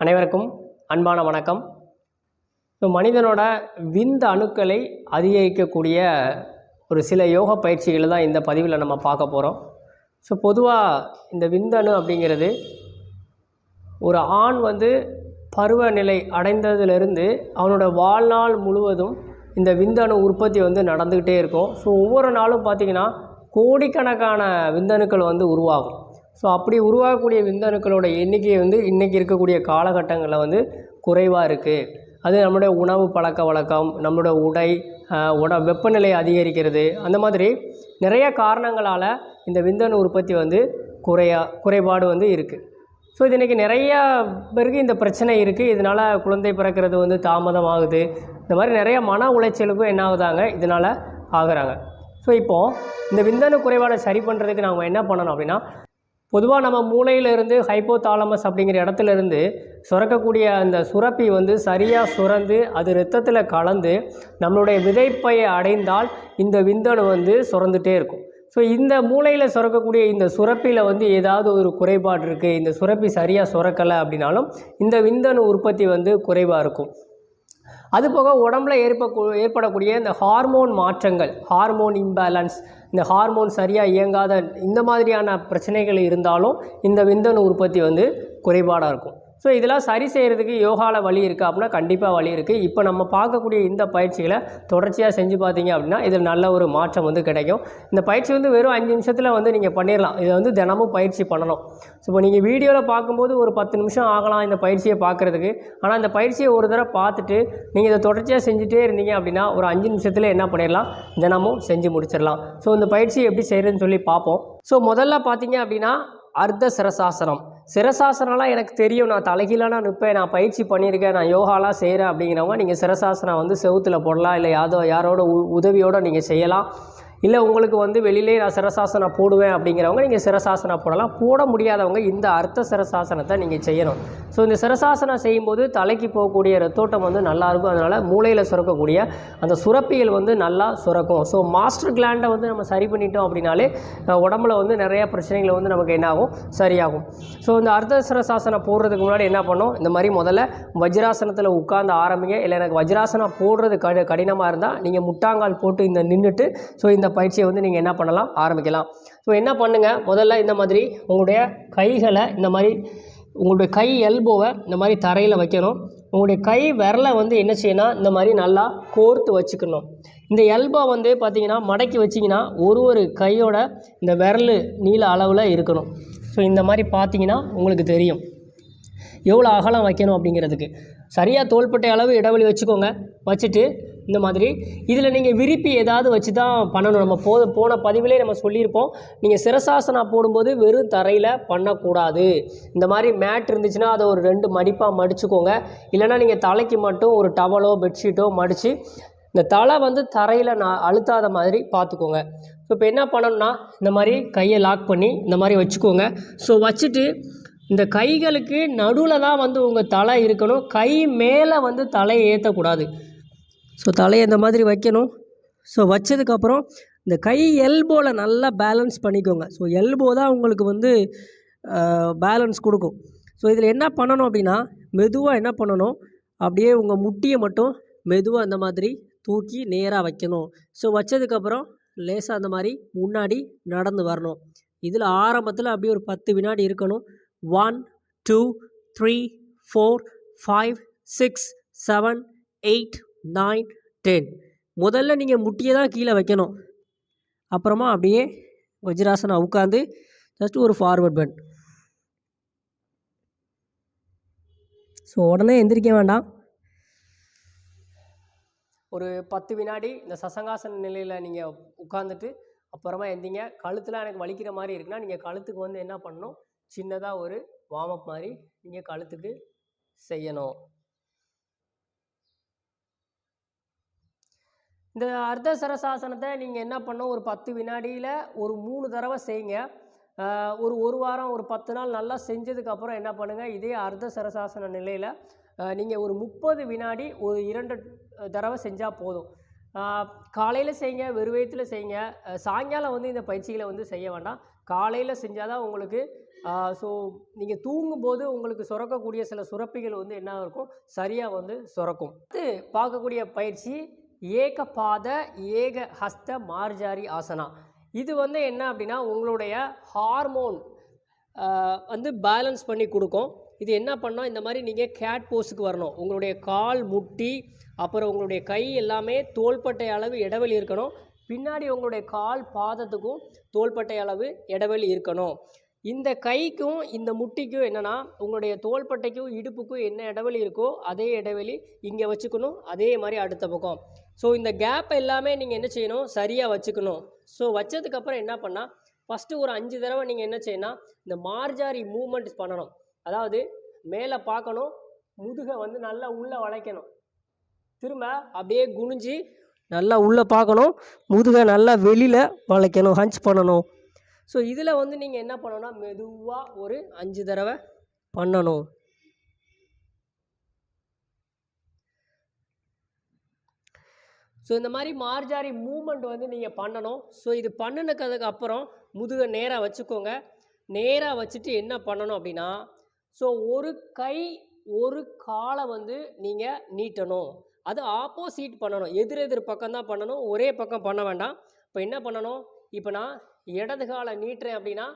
அனைவருக்கும் அன்பான வணக்கம். இப்போ மனிதனோட விந்த அணுக்களை அதிகரிக்கக்கூடிய ஒரு சில யோக பயிற்சிகளை தான் இந்த பதிவில் நம்ம பார்க்க போகிறோம் ஸோ பொதுவாக இந்த விந்தணு அப்படிங்கிறது ஒரு ஆண் வந்து பருவநிலை அடைந்ததுலேருந்து அவனோட வாழ்நாள் முழுவதும் இந்த விந்தணு உற்பத்தி வந்து நடந்துக்கிட்டே இருக்கும். ஸோ ஒவ்வொரு நாளும் பார்த்திங்கன்னா கோடிக்கணக்கான விந்தணுக்கள் வந்து உருவாகும். ஸோ அப்படி உருவாகக்கூடிய விந்தணுக்களோட எண்ணிக்கை வந்து இன்றைக்கி இருக்கக்கூடிய காலகட்டங்களில் வந்து குறைவாக இருக்குது அது நம்மளுடைய உணவு பழக்க வழக்கம் நம்மளோட உடை உட வெப்பநிலை அதிகரிக்கிறது அந்த மாதிரி நிறைய காரணங்களால் இந்த விந்தணு உற்பத்தி வந்து குறையா குறைபாடு வந்து இருக்குது ஸோ இது இன்றைக்கி நிறையா பேருக்கு இந்த பிரச்சனை இருக்குது இதனால் குழந்தை பிறக்கிறது வந்து தாமதமாகுது. இந்த மாதிரி நிறைய மன உளைச்சலுக்கும் என்ன ஆகுதாங்க? இதனால் ஆகிறாங்க. ஸோ இப்போது இந்த விந்தணு குறைபாடை சரி பண்ணுறதுக்கு நம்ம என்ன பண்ணணும் அப்படின்னா பொதுவாக நம்ம மூளையிலிருந்து ஹைப்போதாலமஸ் அப்படிங்கிற இடத்துல இருந்து சுரக்கக்கூடிய அந்த சுரப்பி வந்து சரியாக சுரந்து அது இரத்தத்தில் கலந்து நம்மளுடைய விதைப்பையை அடைந்தால் இந்த விந்தணு வந்து சுரந்துட்டே இருக்கும். ஸோ இந்த மூளையில் சுரக்கக்கூடிய இந்த சுரப்பியில் வந்து ஏதாவது ஒரு குறைபாடு இருக்குது இந்த சுரப்பி சரியாக சுரக்கலை அப்படின்னாலும் இந்த விந்தணு உற்பத்தி வந்து குறைவாக இருக்கும். அது போக உடம்புல ஏற்ப ஏற்படக்கூடிய இந்த ஹார்மோன் மாற்றங்கள் ஹார்மோன் இம்பேலன்ஸ் இந்த ஹார்மோன் சரியாக இயங்காத இந்த மாதிரியான பிரச்சனைகள் இருந்தாலும் இந்த விந்தணு உற்பத்தி வந்து குறைபாடாக இருக்கும். ஸோ இதெல்லாம் சரி செய்கிறதுக்கு யோகாவில் வழி இருக்குது அப்படின்னா கண்டிப்பாக வழி இருக்குது இப்போ நம்ம பார்க்கக்கூடிய இந்த பயிற்சிகளை தொடர்ச்சியாக செஞ்சு பார்த்தீங்க அப்படின்னா இதில் நல்ல ஒரு மாற்றம் வந்து கிடைக்கும். இந்த பயிற்சி வந்து வெறும் அஞ்சு நிமிஷத்தில் வந்து நீங்கள் பண்ணிடலாம் இதை வந்து தினமும் பயிற்சி பண்ணணும். ஸோ இப்போ நீங்கள் வீடியோவில் பார்க்கும்போது ஒரு பத்து நிமிஷம் ஆகலாம் இந்த பயிற்சியை பார்க்குறதுக்கு. ஆனால் இந்த பயிற்சியை ஒரு தடவை பார்த்துட்டு நீங்கள் இதை தொடர்ச்சியாக செஞ்சுட்டே இருந்தீங்க அப்படின்னா ஒரு அஞ்சு நிமிஷத்தில் என்ன பண்ணிடலாம் தினமும் செஞ்சு முடிச்சிடலாம் ஸோ இந்த பயிற்சியை எப்படி செய்கிறதுன்னு சொல்லி பார்ப்போம். ஸோ முதல்ல பார்த்தீங்க அப்படின்னா அர்த்த சிரசாசனம். சிரசாசனம்லாம் எனக்கு தெரியும். நான் தலைகீழான நிற்பேன் நான் பயிற்சி பண்ணியிருக்கேன். நான் யோகாலாம் செய்கிறேன் அப்படிங்கிறவங்க நீங்கள் சிரசாசனம் வந்து செவுத்தில் போடலாம். இல்லை யாதோ யாரோட உ உதவியோடு நீங்கள் செய்யலாம். இல்லை உங்களுக்கு வந்து வெளியிலே நான் சிரசாசனம் போடுவேன் அப்படிங்கிறவங்க நீங்கள் சிரசாசனம் போடலாம். போட முடியாதவங்க இந்த அர்த்த சிரசாசனத்தை நீங்கள் செய்யணும். ஸோ இந்த சிரசாசனம் செய்யும்போது தலைக்கு போகக்கூடிய ரத்தோட்டம் வந்து நல்லாயிருக்கும் அதனால் மூளையில் சுரக்கக்கூடிய அந்த சுரப்பிகள் வந்து நல்லா சுரக்கும். ஸோ மாஸ்டர் கிளாண்டை வந்து நம்ம சரி பண்ணிட்டோம் அப்படின்னாலே உடம்புல வந்து நிறைய பிரச்சனைகள் வந்து நமக்கு என்னாகும்? சரியாகும். ஸோ இந்த அர்த்த சிரசாசனம் போடுறதுக்கு முன்னாடி என்ன பண்ணோம் இந்த மாதிரி முதல்ல வஜ்ராசனத்தில் உட்கார்ந்து ஆரம்பிங்க. இல்லை எனக்கு வஜ்ராசனம் போடுறது கடினமாக இருந்தால் நீங்கள் முட்டாங்கால் போட்டு இந்த நின்றுட்டு ஸோ இந்த பயிற்சியை வந்து நீங்கள் என்ன பண்ணலாம்? ஆரம்பிக்கலாம். ஸோ என்ன பண்ணுங்கள் முதல்ல இந்த மாதிரி உங்களுடைய கைகளை இந்த மாதிரி உங்களுடைய கை எல்போவை இந்த மாதிரி தரையில் வைக்கணும். உங்களுடைய கை விரலை வந்து என்ன செய்யணும் இந்த மாதிரி நல்லா கோர்த்து வச்சுக்கணும். இந்த எல்போ வந்து பார்த்திங்கன்னா மடக்கி வச்சிங்கன்னா ஒரு ஒரு கையோட இந்த விரல் நீள அளவில் இருக்கணும். ஸோ இந்த மாதிரி பார்த்தீங்கன்னா உங்களுக்கு தெரியும். எவ்வளோ அகலம் வைக்கணும் அப்படிங்கிறதுக்கு. சரியாக தோள்பட்டை அளவு இடைவெளி வச்சுக்கோங்க. வச்சுட்டு இந்த மாதிரி இதில் நீங்கள் விரிப்பி ஏதாவது வச்சு தான் பண்ணணும். நம்ம போ போன பதிவிலே நம்ம சொல்லியிருப்போம். நீங்கள் சிரசாசனா போடும்போது வெறும் தரையில் பண்ணக்கூடாது. இந்த மாதிரி மேட் இருந்துச்சுன்னா அதை ஒரு ரெண்டு மடிப்பாக மடிச்சுக்கோங்க. இல்லைன்னா நீங்கள் தலைக்கு மட்டும் ஒரு டவலோ பெட்ஷீட்டோ மடித்து இந்த தலை வந்து தரையில் நான் அழுத்தாத மாதிரி பார்த்துக்கோங்க. ஸோ இப்போ என்ன பண்ணணும்னா இந்த மாதிரி கையை லாக் பண்ணி இந்த மாதிரி வச்சுக்கோங்க. ஸோ வச்சுட்டு இந்த கைகளுக்கு நடுவில் தான் வந்து உங்கள் தலை இருக்கணும். கை மேலே வந்து தலையை ஏற்றக்கூடாது ஸோ தலையை இந்த மாதிரி வைக்கணும். ஸோ வச்சதுக்கப்புறம் இந்த கை எல்போவில் நல்லா பேலன்ஸ் பண்ணிக்கோங்க. ஸோ எல்போ தான் உங்களுக்கு வந்து பேலன்ஸ் கொடுக்கும். ஸோ இதில் என்ன பண்ணணும் அப்படின்னா மெதுவாக என்ன பண்ணணும்? அப்படியே உங்கள் முட்டியை மட்டும் மெதுவாக இந்த மாதிரி தூக்கி நேராக வைக்கணும். ஸோ வச்சதுக்கப்புறம் லேசாக அந்த மாதிரி முன்னாடி நடந்து வரணும். இதில் ஆரம்பத்தில் அப்படியே ஒரு பத்து வினாடி இருக்கணும். One two three four five six seven eight nine ten. முதல்ல நீங்கள் முட்டியை தான் கீழே வைக்கணும். அப்புறமா அப்படியே வஜ்ராசனா உட்காந்து ஜஸ்ட் ஒரு ஃபார்வர்ட் பெண்ட் ஸோ உடனே எந்திரிக்க வேண்டாம். ஒரு பத்து வினாடி இந்த சசங்காசன நிலையில் நீங்கள் உட்காந்துட்டு அப்புறமா எந்திங்க. கழுத்தில் எனக்கு வலிக்கிற மாதிரி இருக்குன்னா நீங்கள் கழுத்துக்கு வந்து என்ன பண்ணணும்? சின்னதாக ஒரு வார்ம் அப் மாதிரி நீங்கள் கழுத்துக்கு செய்யணும். இந்த அர்த்த சரசாசனத்தை நீங்கள் என்ன பண்ணோம் ஒரு பத்து வினாடியில் ஒரு மூணு தடவை செய்யுங்க. ஒரு ஒரு வாரம் ஒரு பத்து நாள் நல்லா செஞ்சதுக்கப்புறம் என்ன பண்ணுங்கள் இதே அர்த்த சரசாசன நிலையில் நீங்கள் ஒரு முப்பது வினாடி ஒரு இரண்டு தடவை செஞ்சால் போதும். காலையில் செய்யுங்க வெறும் செய்யுங்க. சாயங்காலம் வந்து இந்த பயிற்சிகளை வந்து செய்ய வேண்டாம். காலையில் செஞ்சால் தான் உங்களுக்கு ஸோ நீங்கள் தூங்கும்போது உங்களுக்கு சுரக்கக்கூடிய சில சுரப்பிகள் வந்து என்ன இருக்கும்? சரியாக வந்து சுரக்கும். அடுத்து பார்க்கக்கூடிய பயிற்சி ஏக பாத ஏக ஹஸ்த மார்ஜாரி ஆசனா. இது வந்து என்ன அப்படின்னா உங்களுடைய ஹார்மோன் வந்து பேலன்ஸ் பண்ணி கொடுக்கும். இது என்ன பண்ணால் இந்த மாதிரி நீங்கள் கேட் போஸுக்கு வரணும். உங்களுடைய கால் முட்டி அப்புறம் உங்களுடைய கை எல்லாமே தோள்பட்டை அளவு இடைவெளி இருக்கணும். பின்னாடி உங்களுடைய கால் பாதத்துக்கும் தோள்பட்டை அளவு இடைவெளி இருக்கணும். இந்த கைக்கும் இந்த முட்டிக்கும் என்னென்னா உங்களுடைய தோள்பட்டைக்கும் இடுப்புக்கும் என்ன இடைவெளி இருக்கோ அதே இடைவெளி இங்கே வச்சுக்கணும் அதே மாதிரி அடுத்த பக்கம். ஸோ இந்த கேப் எல்லாமே நீங்கள் என்ன செய்யணும்? சரியாக வச்சுக்கணும். ஸோ வச்சதுக்கப்புறம் என்ன பண்ணால் ஃபஸ்ட்டு ஒரு அஞ்சு தடவை நீங்கள் என்ன செய்யணும் இந்த மார்ஜாரி மூமெண்ட் பண்ணணும். அதாவது மேலே பார்க்கணும் முதுகை வந்து நல்லா உள்ளே வளைக்கணும். திரும்ப அப்படியே குனிஞ்சு நல்லா உள்ளே பார்க்கணும் முதுகை நல்லா வெளியில் வளைக்கணும் ஹஞ்ச் பண்ணணும். ஸோ இதில் வந்து நீங்கள் என்ன பண்ணணும்னா மெதுவாக ஒரு அஞ்சு தடவை பண்ணணும். ஸோ இந்த மாதிரி மார்ஜாரி மூமெண்ட் வந்து நீங்கள் பண்ணணும். ஸோ இது பண்ணினதுக்கு அப்புறம் முதுகை நேராக வச்சுக்கோங்க. நேராக வச்சுட்டு என்ன பண்ணணும் அப்படின்னா ஸோ ஒரு கை ஒரு காலை வந்து நீங்கள் நீட்டணும். அது ஆப்போசிட் பண்ணணும். எதிர் எதிர் பக்கம் தான் பண்ணணும். ஒரே பக்கம் பண்ண வேண்டாம். இப்போ என்ன பண்ணணும்? இப்போ நான் இடது காலை நீட்டுறேன் அப்படின்னா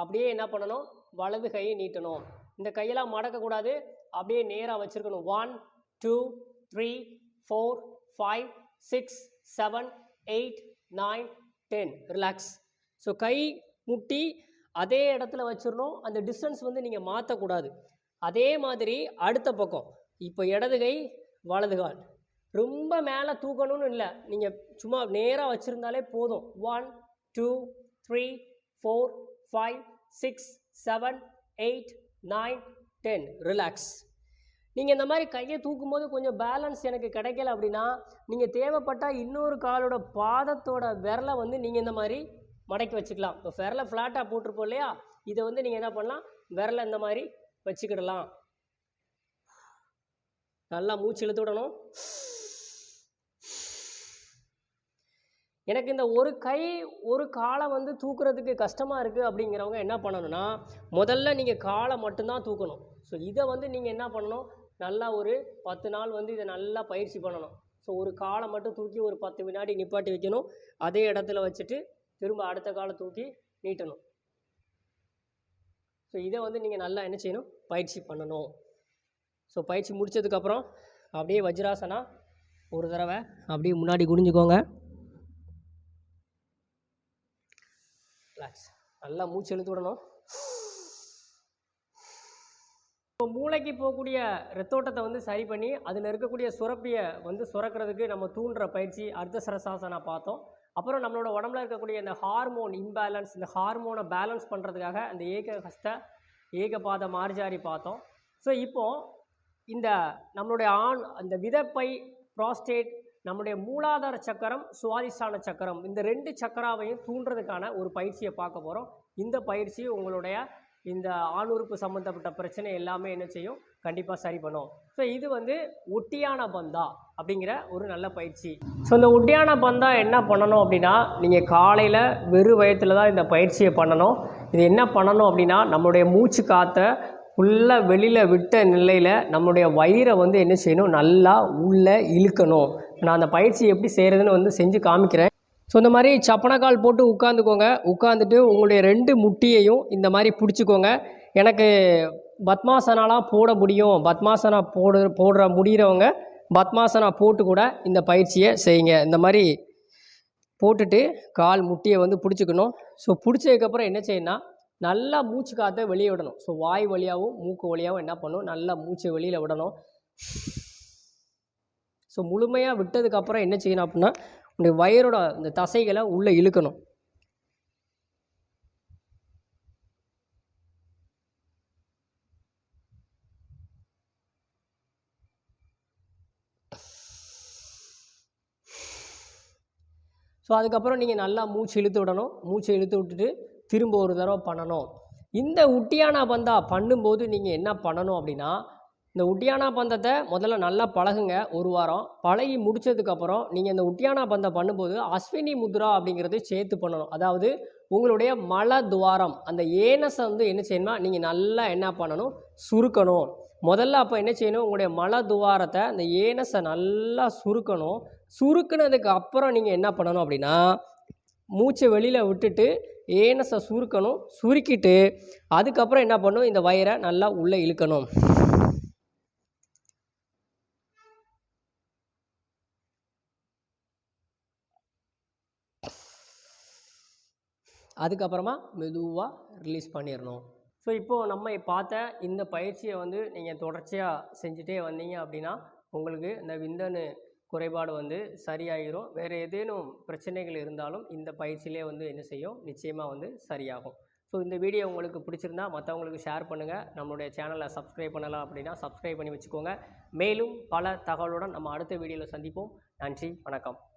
அப்படியே என்ன பண்ணணும்? வலது கையை நீட்டணும். இந்த கையெல்லாம் மடக்கக்கூடாது. அப்படியே நேராக வச்சுருக்கணும். One two three four five six seven eight nine ten relax so கை முட்டி அதே இடத்துல வச்சிடணும் அந்த டிஸ்டன்ஸ் வந்து நீங்கள் மாற்றக்கூடாது அதே மாதிரி அடுத்த பக்கம். இப்போ இடது கை வலது கால். ரொம்ப மேலே தூக்கணும்னு இல்லை. நீங்கள் சும்மா நேராக வச்சுருந்தாலே போதும். One two three four five six seven eight nine ten relax நீங்கள் இந்த மாதிரி கையை தூக்கும்போது கொஞ்சம் பேலன்ஸ் எனக்கு கிடைக்கல அப்படின்னா நீங்கள் தேவைப்பட்டால் இன்னொரு காலோட பாதத்தோட விரலை வந்து நீங்கள் இந்த மாதிரி மடக்கி வச்சுக்கலாம். இப்போ விரலை ஃப்ளாட்டாக போட்டிருப்போம் இல்லையா? இதை வந்து நீங்கள் என்ன பண்ணலாம்? விரலை இந்த மாதிரி வச்சுக்கிடலாம். நல்லா மூச்சு இழுத்து விடணும். எனக்கு இந்த ஒரு கை ஒரு காலை வந்து தூக்குறதுக்கு கஷ்டமாக இருக்குது அப்படிங்கிறவங்க என்ன பண்ணணும்னா முதல்ல நீங்கள் காலை மட்டும்தான் தூக்கணும். ஸோ இதை வந்து நீங்கள் என்ன பண்ணணும்? நல்லா ஒரு பத்து நாள் வந்து இதை நல்லா பயிற்சி பண்ணணும். ஸோ ஒரு காலை மட்டும் தூக்கி ஒரு பத்து வினாடி நிப்பாட்டி வைக்கணும். அதே இடத்துல வச்சுட்டு திரும்ப அடுத்த காலை தூக்கி நீட்டணும். ஸோ இதை வந்து நீங்கள் நல்லா என்ன செய்யணும்? பயிற்சி பண்ணணும். ஸோ பயிற்சி முடித்ததுக்கப்புறம் அப்படியே வஜ்ராசனா ஒரு தடவை அப்படியே முன்னாடி குனிஞ்சுக்கோங்க. ரிலாக்ஸ் நல்லா மூச்சு எழுந்து விடணும். இப்போ மூளைக்கு போகக்கூடிய ரத்தோட்டத்தை வந்து சரி பண்ணி அதில் இருக்கக்கூடிய சுரப்பியை வந்து சுரக்கிறதுக்கு நம்ம தூண்டுற பயிற்சி அர்த்தசரசாசனா பார்த்தோம். அப்புறம் நம்மளோட உடம்புல இருக்கக்கூடிய இந்த ஹார்மோன் இம்பேலன்ஸ் இந்த ஹார்மோனை பேலன்ஸ் பண்ணுறதுக்காக அந்த ஏக ஹஸ்த ஏகபாத மார்ஜாரி பார்த்தோம். ஸோ இப்போது இந்த நம்மளுடைய ஆண் அந்த விதப்பை ப்ராஸ்டேட் நம்முடைய மூலாதார சக்கரம் சுவாதிஷ்டான சக்கரம் இந்த ரெண்டு சக்கராவையும் தூண்டுறதுக்கான ஒரு பயிற்சியை பார்க்க போகிறோம் இந்த பயிற்சி உங்களுடைய இந்த ஆணுறுப்பு சம்மந்தப்பட்ட பிரச்சனை எல்லாமே என்ன செய்யும்? கண்டிப்பாக சரி பண்ணும். ஸோ இது வந்து ஒட்டியான பந்தா அப்படிங்கிற ஒரு நல்ல பயிற்சி. ஸோ இந்த ஒட்டியான பந்தா என்ன பண்ணணும் அப்படின்னா நீங்கள் காலையில் வெறு வயத்தில் தான் இந்த பயிற்சியை பண்ணணும். இது என்ன பண்ணணும் அப்படின்னா நம்மளுடைய மூச்சு காற்றை ஃபுல்லாக வெளியில் விட்ட நிலையில் நம்மளுடைய வயிறை வந்து என்ன செய்யணும்? நல்லா உள்ளே இழுக்கணும். நான் அந்த பயிற்சி எப்படி செய்கிறதுன்னு வந்து செஞ்சு காமிக்கிறேன். ஸோ இந்த மாதிரி சப்பனக்கால் போட்டு உட்காந்துக்கோங்க உட்காந்துட்டு உங்களுடைய ரெண்டு முட்டியையும் இந்த மாதிரி பிடிச்சிக்கோங்க. எனக்கு பத்மாசனாலாம் போட முடியும். பத்மாசனா போடு போடுற முடிகிறவங்க பத்மாசனா போட்டு கூட இந்த பயிற்சியை செய்யுங்க. இந்த மாதிரி போட்டுட்டு கால் முட்டியை வந்து பிடிச்சிக்கணும். ஸோ பிடிச்சதுக்கப்புறம் என்ன செய்யணும்னா நல்லா மூச்சு காற்றை வெளியே விடணும். ஸோ வாய் வழியாகவும் மூக்கு வழியாகவும் என்ன பண்ணணும்? நல்லா மூச்சை வெளியில் விடணும். ஸோ முழுமையாக விட்டதுக்கப்புறம் என்ன செய்யணும் அப்படின்னா உங்களுடைய வயரோட இந்த தசைகளை உள்ளே இழுக்கணும். ஸோ அதுக்கப்புறம் நீங்கள் நல்லா மூச்சு இழுத்து விடணும். மூச்சு இழுத்து விட்டுட்டு திரும்ப ஒரு தடவை பண்ணணும். இந்த உட்டியானா பந்தா பண்ணும்போது நீங்கள் என்ன பண்ணணும் அப்படின்னா இந்த உட்டியானா பந்தத்தை முதல்ல நல்லா பழகுங்க ஒரு வாரம். பழகி முடிச்சதுக்கப்புறம் நீங்கள் இந்த உட்டியானா பந்தம் பண்ணும்போது அஸ்வினி முத்ரா அப்படிங்கிறது சேர்த்து பண்ணணும். அதாவது உங்களுடைய மல துவாரம் அந்த ஏனஸை வந்து என்ன செய்யணும்னா நீங்கள் நல்லா என்ன பண்ணணும்? சுருக்கணும். முதல்ல அப்போ என்ன செய்யணும்? உங்களுடைய மல துவாரத்தை அந்த ஏனஸை நல்லா சுருக்கணும். சுருக்குனதுக்கு அப்புறம் நீங்கள் என்ன பண்ணணும் அப்படின்னா மூச்சை வெளியில் விட்டுட்டு ஏனஸை சுருக்கணும். சுருக்கிட்டு அதுக்கப்புறம் என்ன பண்ணணும்? இந்த வயரை நல்லா உள்ளே இழுக்கணும். அதுக்கப்புறமா மெதுவாக ரிலீஸ் பண்ணிடணும் ஸோ இப்போது நம்ம பார்த்த இந்த பயிற்சியை வந்து நீங்கள் தொடர்ச்சியாக செஞ்சுட்டே வந்தீங்க அப்படின்னா உங்களுக்கு இந்த விந்தணு குறைபாடு வந்து சரியாயிரும். வேறு ஏதேனும் பிரச்சனைகள் இருந்தாலும் இந்த பயிற்சியிலே வந்து என்ன செய்யும்? நிச்சயமாக வந்து சரியாகும். ஸோ இந்த வீடியோ உங்களுக்கு பிடிச்சிருந்தா மற்றவங்களுக்கு ஷேர் பண்ணுங்கள் நம்மளுடைய சேனலை சப்ஸ்கிரைப் பண்ணலாம் அப்படின்னா சப்ஸ்கிரைப் பண்ணி வச்சுக்கோங்க. மேலும் பல தகவலுடன் நம்ம அடுத்த வீடியோவில் சந்திப்போம். நன்றி வணக்கம்.